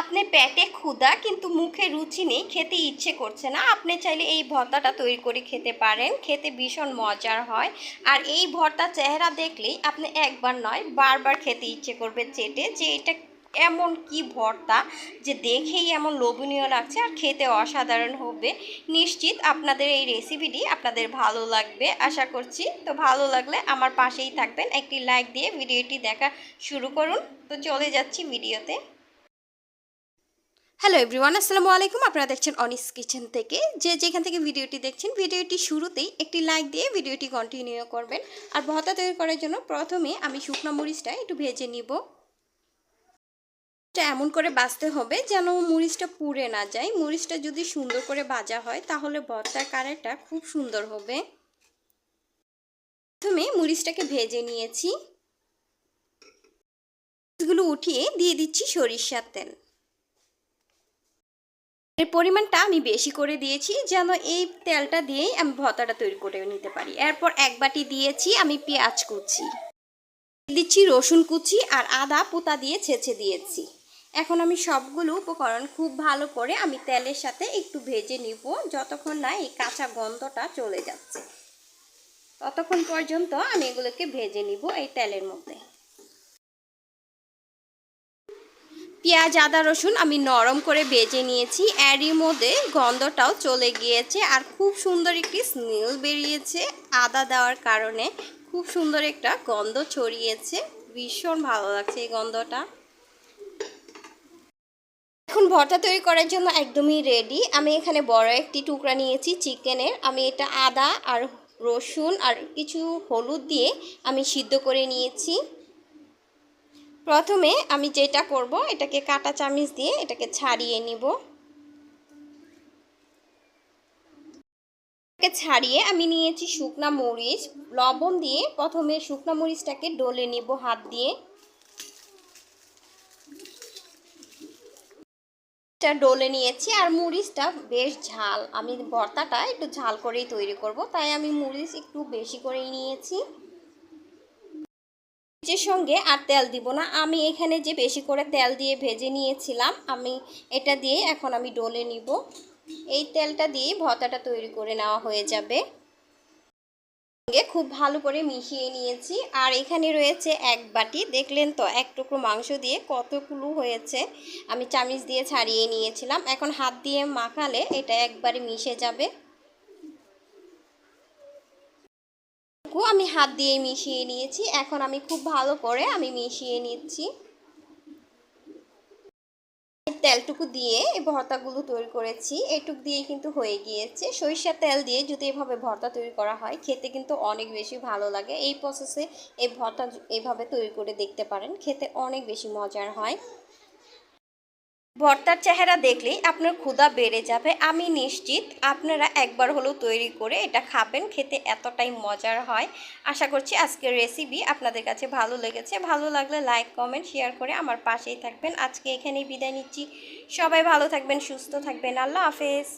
আপনার পেটে ক্ষুধা কিন্তু মুখে রুচি নেই, খেতে ইচ্ছে করছে না। আপনি চাইলে এই ভর্তাটা তৈরি করে খেতে পারেন, খেতে ভীষণ মজার হয়। আর এই ভর্তা চেহারা দেখলেই আপনি একবার নয়, বারবার খেতে ইচ্ছে করবে চেটে যে এটা এমন কি ভর্তা, যে দেখেই এমন লোভনীয় লাগছে আর খেতে অসাধারণ হবে। নিশ্চিত আপনাদের এই রেসিপিটি আপনাদের ভালো লাগবে। আশা করছি তো ভালো লাগলে আমার পাশেই থাকবেন। একটি লাইক দিয়ে ভিডিওটি দেখা শুরু করুন। তো চলে যাচ্ছি ভিডিওতে। হ্যালো এভরিওয়ান আসসালামু আলাইকুম আপনারা দেখছেন অনিস কিচেন থেকে যে যেখান থেকে ভিডিওটি দেখছেন ভিডিওটি শুরুতেই একটি লাইক দিয়ে ভিডিওটি কন্টিনিউ করবেন আর ভর্তা তৈরি করার জন্য প্রথমে আমি শুকনো মরিচটা একটু ভেজে নিব এটা এমন করে বাছতে হবে যেন মরিচটা পুড়ে না যায় মরিচটা যদি সুন্দর করে ভাজা হয় তাহলে ভর্তার কালারটা খুব সুন্দর হবে প্রথমে মরিচটাকে ভেজে নিয়েছি এগুলো উঠিয়ে দিয়ে দিচ্ছি সরিষার তেল এর পরিমাণটা আমি বেশি করে দিয়েছি যেন এই তেলটা দিয়েই আমি ভর্তাটা তৈরি করে নিতে পারি। এরপর এক বাটি দিয়েছি আমি পেঁয়াজ কুচি। দিচ্ছি রসুন কুচি আর আদা পোতা দিয়ে ছেঁচে দিয়েছি। এখন আমি সবগুলো উপকরণ খুব ভালো করে আমি তেলের সাথে একটু ভেজে নিব যতক্ষণ না এই কাঁচা গন্ধটা চলে যাচ্ছে। ততক্ষণ পর্যন্ত আমি এগুলোকে ভেজে নিব এই তেলের মধ্যে। পেঁয়াজ, আদা, রসুন আমি নরম করে বেজে নিয়েছি। এরই মধ্যে গন্ধটাও চলে গিয়েছে আর খুব সুন্দর একটি স্মেল বেরিয়েছে আদা দেওয়ার কারণে। খুব সুন্দর একটা গন্ধ ছড়িয়েছে। ভীষণ ভালো লাগছে এই গন্ধটা। এখন ভর্তা তৈরি করার জন্য একদমই রেডি আমি এখানে বড় একটি টুকরা নিয়েছি চিকেনের। আমি এটা আদা আর রসুন আর কিছু হলুদ দিয়ে আমি সিদ্ধ করে নিয়েছি। প্রথমে আমি যেটা করব, এটাকে কাটা চামিচ দিয়ে এটাকে ছাড়িয়ে নিব। ছাড়িয়ে আমি নিয়েছি শুকনা মরিচ। লবণ দিয়ে প্রথমে শুকনা মরিচটাকে ডলে নিব হাত দিয়ে। ডলে নিয়েছি আর মরিচটা বেশ ঝাল। আমি ভর্তাটা একটু ঝাল করেই তৈরি করব, তাই আমি মরিচ একটু বেশি করেই নিয়েছি। মরিচের সঙ্গে আর তেল দিব না। আমি এখানে যে বেশি করে তেল দিয়ে ভেজে নিয়েছিলাম, আমি এটা দিয়ে এখন আমি ডলে নিব। এই তেলটা দিয়ে ভর্তাটা তৈরি করে নেওয়া হয়ে যাবে। খুব ভালো করে মিশিয়ে নিয়েছি। আর এখানে রয়েছে এক বাটি, দেখলেন তো, এক টুকরো মাংস দিয়ে কতগুলো হয়েছে। আমি চামিচ দিয়ে ছাড়িয়ে নিয়েছিলাম। এখন হাত দিয়ে মাখালে এটা একবারে মিশে যাবে। আমি হাত দিয়ে মিশিয়ে নিয়েছি। এখন আমি খুব ভালো করে আমি মিশিয়ে নিচ্ছি। তেলটুকু দিয়ে এই ভর্তাগুলো তৈরি করেছি। এটুক দিয়ে কিন্তু হয়ে গিয়েছে। সরিষার তেল দিয়ে যদি এভাবে ভর্তা তৈরি করা হয়, খেতে কিন্তু অনেক বেশি ভালো লাগে। এই প্রসেসে এই ভর্তা এইভাবে তৈরি করে দেখতে পারেন। খেতে অনেক বেশি মজার হয়। ভর্তার চেহারা দেখলেই আপনার ক্ষুধা বেড়ে যাবে। আমি নিশ্চিত আপনারা একবার হলেও তৈরি করে এটা খাবেন, খেতে এতটাই মজার হয়। আশা করছি আজকের রেসিপি আপনাদের কাছে ভালো লেগেছে। ভালো লাগলে লাইক কমেন্ট শেয়ার করে আমার পাশেই থাকবেন। আজকে এখানেই বিদায় নিচ্ছি। সবাই ভালো থাকবেন, সুস্থ থাকবেন। আল্লাহ হাফেজ।